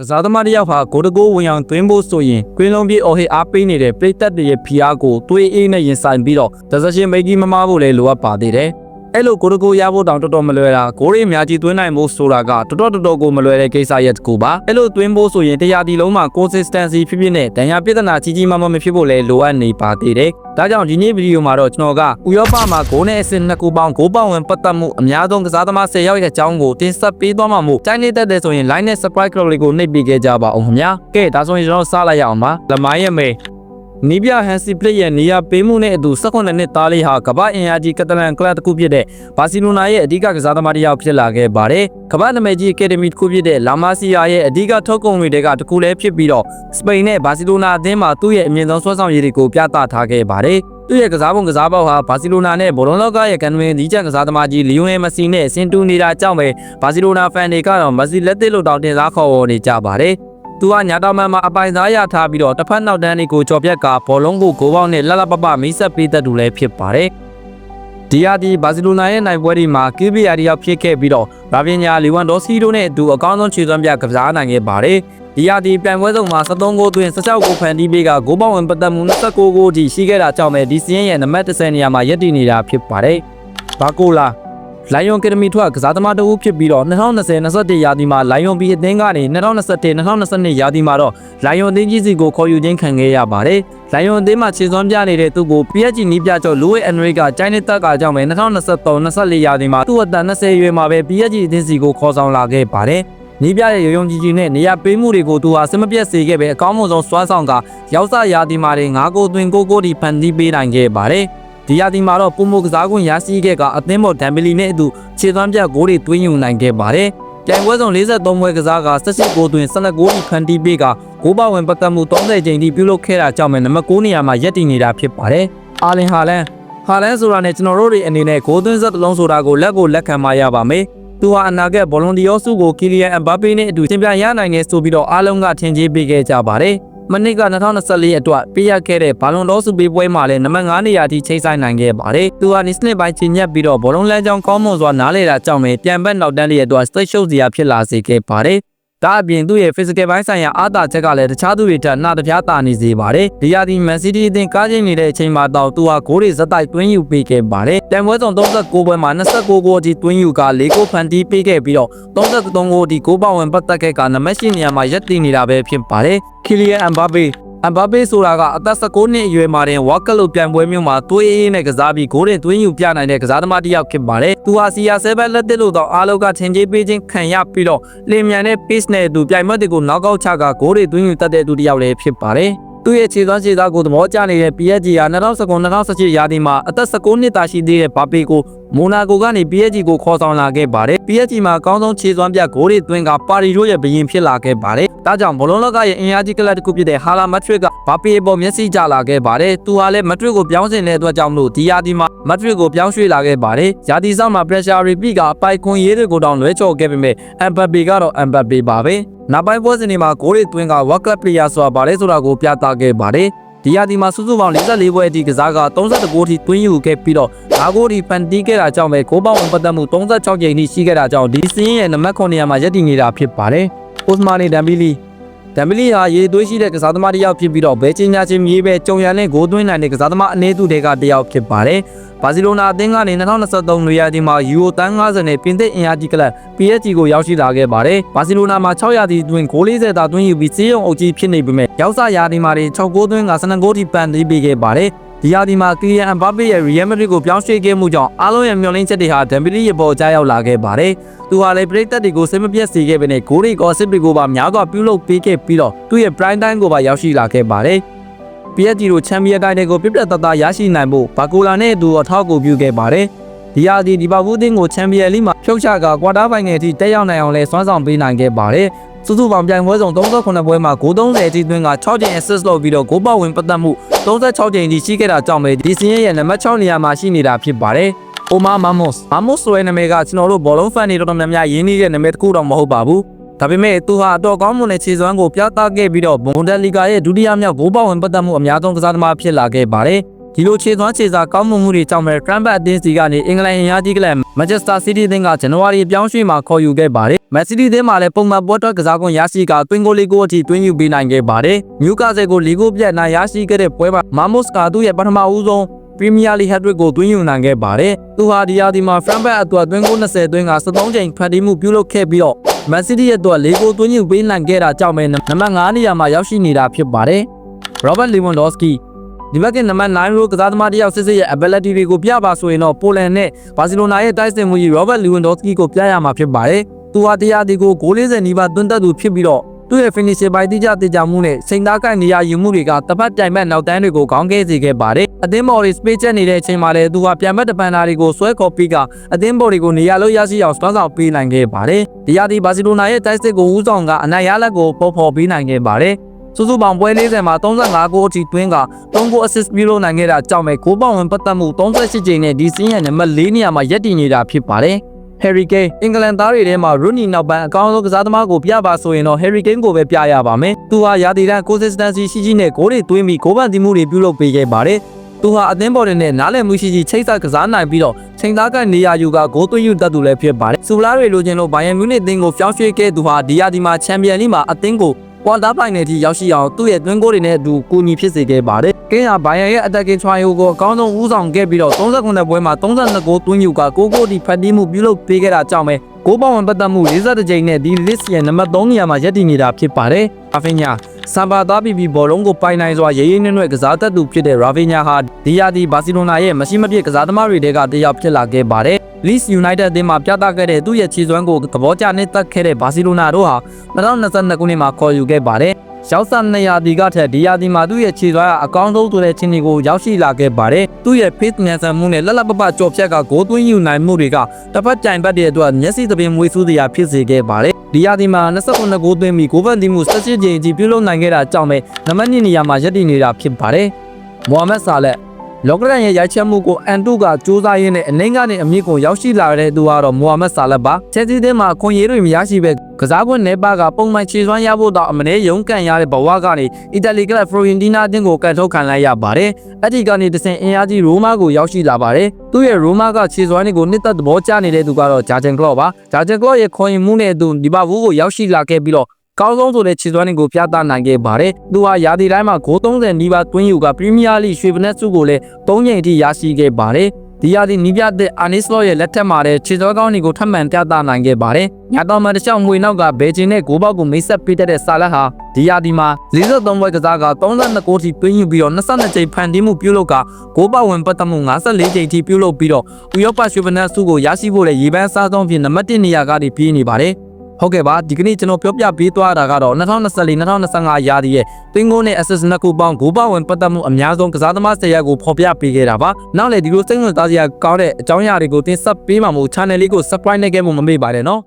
ကစားသမားတစ်ယောက်ဟာဂိုတကိုဝင်အောင်သွင်းဖို့ဆိုရင်ကွင်းလုံးပြေအော်ဟစ်အားပေးနေတဲ့ပရိသတ်တွေရဲ့ဖိအားကိုတွေးအေးနဲ့ရင်ဆိုင်ပြီးတော့ဒဇရှင်မိတ်ကြီးမမားဖို့လည်းလိုအပ်ပါသေးတယ်။ အဲ့လိုဂိုတကိုရဖို့တောင်တော်တော်မလွယ်တာဂိုးရီအများကြီးသွင်းနိုင်ဖို့ဆိုတာကတော်တော်တော်တော်ကိုမလွယ်တဲ့ကိစ္စရဲ့တစ်ခုပါ။အဲ့လိုသွင်းဖို့ဆိုရင်တရားဒီလုံးမှာ consistency ဖြစ်ဖြစ်နဲ့ဒဏ်ရာပြဿနာကြီးကြီးမားမားမဖြစ်ဖို့လည်းလိုအပ်နေပါသေးတယ်။ဒါကြောင့်ဒီနေ့ဗီဒီယိုမှာတော့ကျွန်တော်ကဥရောပမှာဂိုးနဲ့အဆင့်နှစ်ခုပေါင်းဂိုးပေါင်ဝင်ပတ်သက်မှုအများဆုံးကစားသမား10ယောက်ရဲ့အကြောင်းကိုတင်ဆက်ပေးသွားမှာမို့တိုင်းနေတတ်တဲ့ဆိုရင် line နဲ့ subscribe ကလေးကိုနှိပ်ပေးခဲ့ကြပါအောင်ခင်ဗျာကဲဒါဆိုရင်ကျွန်တော်စလိုက်ရအောင်ပါလမိုင်းရဲ့မေ နီးပြဟန်စီပလစ်ရဲ့နေရာပေးမှုနဲ့အတူ18နှစ်သားလေးဟာကမ္ဘာအင်အားကြီးကတလန်ကလပ်တစ်ခုဖြစ်တဲ့ဘာစီလိုနာရဲ့အဓိကကစားသမားတစ်ယောက်ဖြစ်လာခဲ့ပါတယ်။ကမ္ဘာနာမည်ကြီးအကယ်ဒမီတစ်ခုဖြစ်တဲ့လာမာစီယာရဲ့အဓိကထုတ်ကုန်တွေကတစ်ခုလည်းဖြစ်ပြီးတော့စပိန်နဲ့ဘာစီလိုနာအသင်းမှာသူ့ရဲ့အမြင့်ဆုံးဆွဲဆောင်ရည်တွေကိုပြသထားခဲ့ပါတယ်။သူ့ရဲ့ကစားပုံကစားပေါက်ဟာဘာစီလိုနာနဲ့ဘောလုံးလောကရဲ့ကန်ဝင်ဒီချန်ကစားသမားကြီးလီယိုနယ်မက်ဆီနဲ့ဆင်တူနေတာကြောင့်ပဲဘာစီလိုနာဖန်တွေကတော့မက်ဆီလက်သစ်လို့တောင်တင်စားခေါ်ဝေါ်နေကြပါတယ်။ သူကညာတော်မှန်မှာအပိုင်သားရထားပြီးတော့တစ်ဖက်နောက်တန်းတွေကိုကြော်ပြက်ကဘောလုံးကိုဂိုးပေါက်နဲ့လှလှပပမိတ်ဆက်ပေးတတ်သူလည်းဖြစ်ပါတယ်။ဒီယာဒီဘာစီလိုနာရဲ့နိုင်ပွဲဒီမှာကီဘီယာဒီရောက်ဖြစ်ခဲ့ပြီးတော့ရာဗင်ညာလီဝန်ဒေါစီတို့နဲ့အတူအကောင်းဆုံးခြေစွမ်းပြကစားနိုင်ခဲ့ပါတယ်။ဒီယာဒီပြန်ပွဲဆုံးမှာ73ဂိုးသွင်း16ဂိုးဖန်တီးပေးကဂိုးပေါက်ဝင်ပတ်သက်မှု29ဂိုးထိရှိခဲ့တာကြောင့်ပဲဒီစီးရင်ရဲ့နံပါတ်10နေရာမှာရပ်တည်နေတာဖြစ်ပါတယ်။ဘာကိုလာ လိုင်ယွန်အကယ်ဒမီထွက်ကစားသမားတဦးဖြစ်ပြီးတော့2020-21ရာသီမှာလိုင်ယွန်ဘီအသင်းကနေ2021-2022ရာသီမှာတော့လိုင်ယွန်အသင်းကြီးစီကိုခေါ်ယူခြင်းခံခဲ့ရပါတယ်။လိုင်ယွန်အသင်းမှာခြေစွမ်းပြနေတဲ့သူ့ကို PSG နီးပြကျော်လူဝဲအန်ရိကကျိုင်းနေတက်ကကြောင့်ပဲ2023-24ရာသီမှာသူ့အသက်20ရွယ်မှာပဲ PSG အသင်းစီကိုခေါ်ဆောင်လာခဲ့ပါတယ်။နီးပြရဲ့ရုံရုံကြည်ကြည်နဲ့နေရာပေးမှုတွေကိုသူဟာစမပြတ်စေခဲ့ပဲအကောင်းဆုံးစွမ်းဆောင်ကရောက်စားရာသီမှာတွေ9ဂိုးသွင်း9ဂိုးထိဖန်တီးပေးနိုင်ခဲ့ပါတယ်။ ဒီရာသီမှာတော့ပုံမကစားကွင်းရရှိခဲ့ကအသင်းပေါ်ဒမ်ဘလီနဲ့အတူခြေသွမ်းပြဂိုးတွေသွင်းယူနိုင်ခဲ့ပါတယ်။ပြိုင်ပွဲဆောင်43ပွဲကစားက18ဂိုးသွင်း12ဂိုးထိဖန်တီးပေးကဂိုးပေါဝင်ပတ်သက်မှု30ချိန်ထိပြုလုပ်ခဲ့တာကြောင့်ပဲနံပါတ်9နေရာမှာရပ်တည်နေတာဖြစ်ပါတယ်။အာလင်ဟာလန်ဟာလန်ဆိုတာနဲ့ကျွန်တော်တို့တွေအနေနဲ့ဂိုးသွင်းဆက်တစ်လုံးဆိုတာကိုလက်ကိုလက်ခံမရပါမယ်။သူဟာအနာဂတ်ဘောလုံးဒီယောစုကိုကီလီယန်အမ်ဘာပေနဲ့အတူချန်ပီယံရနိုင်နေဆိုပြီးတော့အားလုံးကထင်ကြေးပေးခဲ့ကြပါတယ်။ မနစ်က2024အတွက်ပေးရခဲ့တဲ့ဘာလွန်တော်စုပေးပွဲမှာလည်းနံပါတ်9နေရာထိချိန်ဆိုင်နိုင်ခဲ့ပါတယ်။သူဟာနိစနစ်ပိုင်းချိန်ညက်ပြီးတော့ဘောလုံးလမ်းကြောင်းကောင်းမွန်စွာနားလေတာကြောင့်ပဲပြန်ဘက်နောက်တန်းလေးအတွက်စတိတ်ရှုပ်စရာဖြစ်လာစေခဲ့ပါတယ်။ ဒါအပြင်သူ့ရဲ့ physical ဘိုင်းဆိုင်ရာအားသာချက်ကလည်းတခြားသူတွေထက်နှာတပြားတာနေစေပါတယ်။ဒီရာသီ Man City အသင်းကားချိန်နေတဲ့အချိန်မှာတော့သူဟာဂိုးတွေဇက်တိုက်တွင်းယူပေးခဲ့ပါတယ်။တန်ပွဲဆောင်39ပွဲမှာ29ဂိုးအထိတွင်းယူက4ဂိုးဖန်တီးပေးခဲ့ပြီးတော့33ဂိုးအထိဂိုးပေါဝင်ပတ်သက်ခဲ့ကနံပါတ်8နေရာမှာရပ်တည်နေတာပဲဖြစ်ပါတယ်။ Kylian Mbappe အမ်ဘာပေ ဆိုတာကအသက်16နှစ်အရွယ်မှာတင်ဝါကလုတ်ပြန်ပွဲမျိုးမှာသွေးအေးနဲ့ကစားပြီးဂိုးတင်သွင်းယူပြနိုင်တဲ့ကစားသမားတစ်ယောက်ဖြစ်ပါတယ်။သူဟာစီယာ7လက်တစ်လို့တော့အားလုံးကထင်ကြေးပေးခြင်းခံရပြီးတော့လင်မြန်တဲ့ pace နဲ့သူပြိုင်မက်တွေကိုနောက်ကောက်ချကဂိုးတွေသွင်းယူတတ်တဲ့သူတစ်ယောက်လည်းဖြစ်ပါတယ်။သူ့ရဲ့ခြေသွမ်းခြေသားကိုသဘောကျနေတဲ့ PSG ဟာ2019-2018ရာသီမှာအသက်16နှစ်သာရှိသေးတဲ့ဘာပေကိုမိုနာကိုကနေ PSG ကိုခေါ်ဆောင်လာခဲ့ပါတယ်။ PSG မှာအကောင်းဆုံးခြေစွမ်းပြဂိုးတွေသွင်းကပါရီတို့ရဲ့ဘရင်ဖြစ်လာခဲ့ပါတယ်။ ဒါကြောင့်ဘောလုံးလောကရဲ့အင်အားကြီးကလပ်တစ်ခုဖြစ်တဲ့ဟာလာမက်ဒရစ်ကဘာပေပေါ်မျက်စိကျလာခဲ့ပါတယ်။သူဟာလည်းမက်ဒရစ်ကိုပြောင်းဆင်တဲ့အတွက်ကြောင့်မလို့ဒီယာဒီမှာမက်ဒရစ်ကိုပြောင်းရွှေ့လာခဲ့ပါတယ်။ယာဒီဆောင်မှာ pressure repeat ကအပိုက်ခွန်ရေးတွေကိုတောင်လွဲချော်ခဲ့ပေမဲ့အမ်ဘတ်ပေကတော့အမ်ဘတ်ပေပါပဲ။နောက်ပိုင်းပွဲစဉ်တွေမှာဂိုးတွေသွင်းက World Cup player ဆိုတာဗါလဲဆိုတာကိုပြသခဲ့ပါတယ်။ဒီယာဒီမှာစုစုပေါင်း44ပွဲအထိကစားက32ဂိုးထိတွင်းယူခဲ့ပြီးတော့5ဂိုးထိဖန်တီးခဲ့တာကြောင့်ပဲဂိုးပေါင်းဝင်ပတ်သက်မှု36ကြိမ်ထိရှိခဲ့တာကြောင့်ဒီစင်းရဲ့နံပါတ်9နေရာမှာရပ်တည်နေတာဖြစ်ပါတယ်။ အိုစမာနီဒမ်ဘီလီဒမ်ဘီလီဟာရေသွေးရှိတဲ့ကစားသမားတစ်ယောက်ဖြစ်ပြီးတော့ဘဲချင်းညာချင်းမြေးပဲကြုံရတဲ့ဂိုးသွင်းနိုင်တဲ့ကစားသမားအနေသူတွေကတစ်ယောက်ဖြစ်ပါတယ်။ဘာစီလိုနာအသင်းကနေ2023နွေရာသီမှာယူရိုတန်း90နဲ့ပြင်သစ်အင်အားကြီးကလပ် PSG ကိုရောက်ရှိလာခဲ့ပါတယ်။ဘာစီလိုနာမှာ6ရာသီတွင်ဂိုး40သာသွင်းယူပြီးစီးရုံအုပ်ကြီးဖြစ်နေပေမဲ့ရောက်စားရာသီမှာ6ဂိုးသွင်းက12ဂိုးထိပန်သေးပေးခဲ့ပါတယ်။ ဒီရာသီမှာကီလီယန်အမ်ဘာပေရဲ့ Real Madrid ကိုပြောင်းရွှေ့ခဲ့မှုကြောင့်အားလုံးရဲ့မျှော်လင့်ချက်တွေဟာဒမ်ဘီလီရဲ့ပေါ်ကြားရောက်လာခဲ့ပါတယ်။သူဟာလည်းပရိသတ်တွေကိုစိတ်မပြတ်စေခဲ့ပေနဲ့ဂိုးတွေကိုအစ်စ်တွေကိုပါများစွာပြုလုပ်ပေးခဲ့ပြီးတော့သူ့ရဲ့ prime time ကိုပါရောက်ရှိလာခဲ့ပါတယ်။ PSG တို့ချန်ပီယံတိုင်းတွေကိုပြပြတသားရရှိနိုင်ဖို့ဘာကိုလာနဲ့အတူအထောက်အကူပြုခဲ့ပါတယ်။ဒီရာသီဒီပါဘူးအသင်းကိုချန်ပီယံလိမှာ ဖြုတ်ချကကွာတားဖိုင်ငယ်အထိတက်ရောက်နိုင်အောင်လဲစွမ်းဆောင်ပေးနိုင်ခဲ့ပါတယ်။စုစုပေါင်းပြိုင်ပွဲစုံ38ပွဲမှာဂိုး30အထိသွင်းက6ကြိမ် assist လုပ်ပြီးတော့ဂိုးပေါဝင်ပတ်သက်မှု36ကြိမ်ထိရှိခဲ့တာကြောင့်ပဲဒီစင်းရဲ့နံပါတ်6နေရာမှာရှိနေတာဖြစ်ပါတယ်။ Omar Mamos Mamos ဆိုတဲ့နာမည်ကကျွန်တော်တို့ဘောလုံးဖန်တွေတော်တော်များများရင်းနှီးတဲ့နာမည်တစ်ခုတော့မဟုတ်ပါဘူး။ဒါပေမဲ့သူဟာအတော်ကောင်းမွန်တဲ့ခြေစွမ်းကိုပြသခဲ့ပြီးတော့ဘွန်ဒက်လီဂါရဲ့ဒုတိယမြောက်ဂိုးပေါဝင်ပတ်သက်မှုအများဆုံးကစားသမားဖြစ်လာခဲ့ပါတယ်။ ဒီလိုခြေသွမ်းခြေစားကောင်းမွန်မှုတွေကြောင့်ပဲ Cranbert အသင်းစီကနေအင်္ဂလန်အင်အားကြီးကလပ် Manchester City အသင်းကဇန်နဝါရီပြောင်းရွှေ့မှာခေါ်ယူခဲ့ပါတယ်မက်ဆီဒီသင်းမှာလည်းပုံမှန်ပွဲထွက်ကစားခွင့်ရရှိကတွင်းဂိုးလေးကိုအထိတွင်းယူပေးနိုင်ခဲ့ပါတယ်။မြူကာဆယ်ကိုလီဂိုပြတ်နိုင်ရရှိခဲ့တဲ့ပွဲမှာမာမို့စ်ကသူ့ရဲ့ပထမဦးဆုံးပရီးမီးယားလိဟက်ထရစ်ကိုတွင်းယူနိုင်ခဲ့ပါတယ်။သူဟာဒီယာဒီမှာဖရန်ဘက်အတွက်တွင်းဂိုး20တွင်းက73ချိန်ဖန်တီးမှုပြုလုပ်ခဲ့ပြီးတော့မန်စီးတီးရဲ့အတွက်၄ဂိုးတွင်းယူပေးနိုင်ခဲ့တာကြောင့်ပဲနံပါတ်9နေရာမှာရောက်ရှိနေတာဖြစ်ပါတယ်။ Robert Lewandowski ဒီဘက်ကနံပါတ်9ရိုးကစားသမားတစ်ယောက်စစ်စစ်ရဲ့ ability တွေကိုပြပါဆိုရင်တော့ပိုလန်နဲ့ဘာစီလိုနာရဲ့တိုက်စစ်မှုကြီး Robert Lewandowski ကိုပြရမှာဖြစ်ပါတယ်။သူဟာတရားဒီကိုဂိုး40နီးပါးသွင်းတတ်သူဖြစ်ပြီးတော့သူ့ရဲ့ finishing ပိုင်းတိကျတိကျမှုနဲ့စိန်သားကိုက်နေရယူမှုတွေကတစ်ပတ်တိုင်မဲ့နောက်တန်းတွေကိုခေါင်းခဲစေခဲ့ပါတယ်။အသင်းဘော်တွေ space ချက်နေတဲ့အချိန်မှာလည်းသူဟာပြန်မဲ့တပန်တာတွေကိုဆွဲခေါ်ပြီးကအသင်းဘော်တွေကိုနေရာလို့ရရှိအောင်စွမ်းဆောင်ပေးနိုင်ခဲ့ပါတယ်။ဒီရာဒီဘာစီလိုနာရဲ့တိုက်စစ်ကိုဦးဆောင်ကအနိုင်ရလက်ကိုပေါ်ဖော်ပေးနိုင်ခဲ့ပါတယ်။ စုစုပေါင်းပွဲ40မှာ35ဂိုးအထိတွင်းက3ဂိုး assist ပြုလုပ်နိုင်ခဲ့တာကြောင့်ပဲဂိုးပေါင်ဝင်ပတ်သက်မှု38ချိန်နဲ့ဒီစင်းရဲ့နံပါတ်4နေရာမှာရပ်တည်နေတာဖြစ်ပါတယ်။ Harry Kane အင်္ဂလန်သားတွေထဲမှာ Rooney နောက်ပိုင်းအကောင်းဆုံးကစားသမားကိုပြပါဆိုရင်တော့ Harry Kane ကိုပဲပြရပါမယ်။သူဟာရာသီတန်း consistency ရှိရှိနဲ့ဂိုးတွေသွင်းပြီးဂိုးပန်းတီးမှုတွေပြုလုပ်ပေးခဲ့ပါတယ်။သူဟာအသင်းပေါ်တွေနဲ့နားလည်မှုရှိရှိချိတ်ဆက်ကစားနိုင်ပြီးတော့ချိန်သားကနေရာယူကဂိုးသွင်းယူတတ်သူလည်းဖြစ်ပါတယ်။စူလာတွေလိုချင်လို့ဘိုင်ယန်မြူနစ်အသင်းကိုဖျောင်းရွှေ့ခဲ့သူဟာဒီယာဒီမှာချန်ပီယံလိမှာအသင်းကို ကွာတာဖိုင်နယ်ထိရောက်ရှိအောင်သူ့ရဲ့သွင်းဂိုးတွေနဲ့အတူကူညီဖြစ်စေခဲ့ပါတယ်။ကင်းဟာဘိုင်ယန်ရဲ့ attacking trial ကိုအကောင်းဆုံးဦးဆောင်ခဲ့ပြီးတော့39ပွဲမှာ32ဂိုးသွင်းယူက9ဂိုးထိဖတ်တီးမှုပြုလုပ်ပေးခဲ့တာကြောင့်ပဲဂိုးပေါင်ဝင်ပတ်သက်မှု42ကြိမ်နဲ့ဒီ list ရဲ့နံပါတ်3နေရာမှာရပ်တည်နေတာဖြစ်ပါတယ်။အဖင်ညာဆမ်ဘာသားပီပီဘောလုံးကိုပိုင်နိုင်စွာရေးရေးနွဲ့နွဲ့ကစားတတ်သူဖြစ်တဲ့ရာဗီညာဟာဒီယာဒီဘာစီလိုနာရဲ့မရှိမပြည့်ကစားသမားတွေတဲကတယောက်ဖြစ်လာခဲ့ပါတယ်။ Leeds United အသင်းမှာပြသခဲ့တဲ့သူ့ရဲ့ခြေစွမ်းကိုကဘောကြနဲ့တက်ခဲ့တဲ့ဘာစီလိုနာတို့ဟာ2022ခုနှစ်မှာခေါ်ယူခဲ့ပါတယ်။ရောက်စာ200ဒီကထက်ဒီယာဒီမှာသူ့ရဲ့ခြေစွမ်းကအကောင်းဆုံးဆိုတဲ့ချင်းတွေကိုရောက်ရှိလာခဲ့ပါတယ်။သူ့ရဲ့ pace မြန်ဆန်မှုနဲ့လက်လက်ပပကြော်ဖြတ်ကဂိုးသွင်းယူနိုင်မှုတွေကတစ်ဖက်ကြိုင်ပတ်တဲ့အတွက်မျက်စိသပင်မွေးစူးစရာဖြစ်စေခဲ့ပါတယ်။ဒီယာဒီမှာ29ဂိုးသွင်းပြီးဂိုးပန်းတီးမှု17ကြိမ်အထိပြုလုပ်နိုင်ခဲ့တာကြောင့်ပဲနံပါတ်2နေရာမှာရပ်တည်နေတာဖြစ်ပါတယ်။မိုဟာမက်ဆာလက် လောကရန်ရဲ့ရိုက်ချက်မှုကိုအန်တုကစူးစမ်းရင်းနဲ့အနှိမ့်ကနေအမြင့်ကိုရောက်ရှိလာတဲ့သူကတော့မိုဟာမက်ဆာလက်ပါချက်စီးတင်းမှာခွန်ရည်တွေမရရှိပဲကစားကွင်းနေပါကပုံမှန်ခြေစွမ်းရဖို့တော့အမနေရုံးကန်ရတဲ့ဘဝကနေအီတလီကလပ်ဖရိုရင်တီနာအသင်းကိုကန်ထုတ်ခံလိုက်ရပါတယ်အဲ့ဒီကနေတဆင်အင်အားကြီးရိုမာကိုရောက်ရှိလာပါတယ်သူ့ရဲ့ရိုမာကခြေစွမ်းတွေကိုနှစ်သက်သဘောကျနေတဲ့သူကတော့ဂျာဂျန်ကလော့ပါဂျာဂျန်ကလော့ရဲ့ခွန်ရင်မှုနဲ့အတူဒီပါဘူးကိုရောက်ရှိလာခဲ့ပြီးတော့ ကောင်းဆုံးဆိုတဲ့ခြေစွမ်းတွေကိုပြသနိုင်ခဲ့ပါတယ်။သူဟာရာသီတိုင်းမှာဂိုး30နီးပါးတွင်းယူကပရီးမီးယားလိရွှေဗနက်စုကိုလည်း3ချိန်အထိရရှိခဲ့ပါတယ်။ဒီရာသီနီးပြတဲ့အာနီစလော့ရဲ့လက်ထက်မှာလည်းခြေစွမ်းကောင်းတွေကိုထပ်မံပြသနိုင်ခဲ့ပါတယ်။ညတော်မှာတစ်ချောင်းငွေနောက်ကဘယ်ဂျင်နဲ့ဂိုးပေါက်ကိုမိတ်ဆက်ပေးတတ်တဲ့ဆာလက်ဟာဒီရာသီမှာ43ပွဲကစားက32ဂိုးထိတွင်းယူပြီးတော့22ချိန်ဖန်တီးမှုပြုလုပ်ကဂိုးပေါက်ဝင်ပတ်သက်မှု54ချိန်ထိပြုလုပ်ပြီးတော့ဥရောပရွှေဗနက်စုကိုရရှိဖို့လည်းရေပန်းစားဆုံးဖြစ်နံပါတ်1နေရာကနေပြေးနေပါတယ်။ ဟုတ်ကဲ့ပါဒီကနေ့ကျွန်တော်ပြောပြပေးသွားတာကတော့2024-2025ရာသီရဲ့တွင်းကိုနဲ့ assist နှစ်ခုပေါင်းဂိုးပဝင်ပတ်သက်မှုအများဆုံးကစားသမား၁၀ရက်ကိုဖော်ပြပေးခဲ့တာပါနောက်လည်းဒီလိုစိတ်ဝင်စားစရာကောင်းတဲ့အကြောင်းအရာတွေကိုတင်ဆက်ပေးမှာမို့ channel လေးကို subscribe နဲ့ခဲ့ဖို့မမေ့ပါနဲ့နော်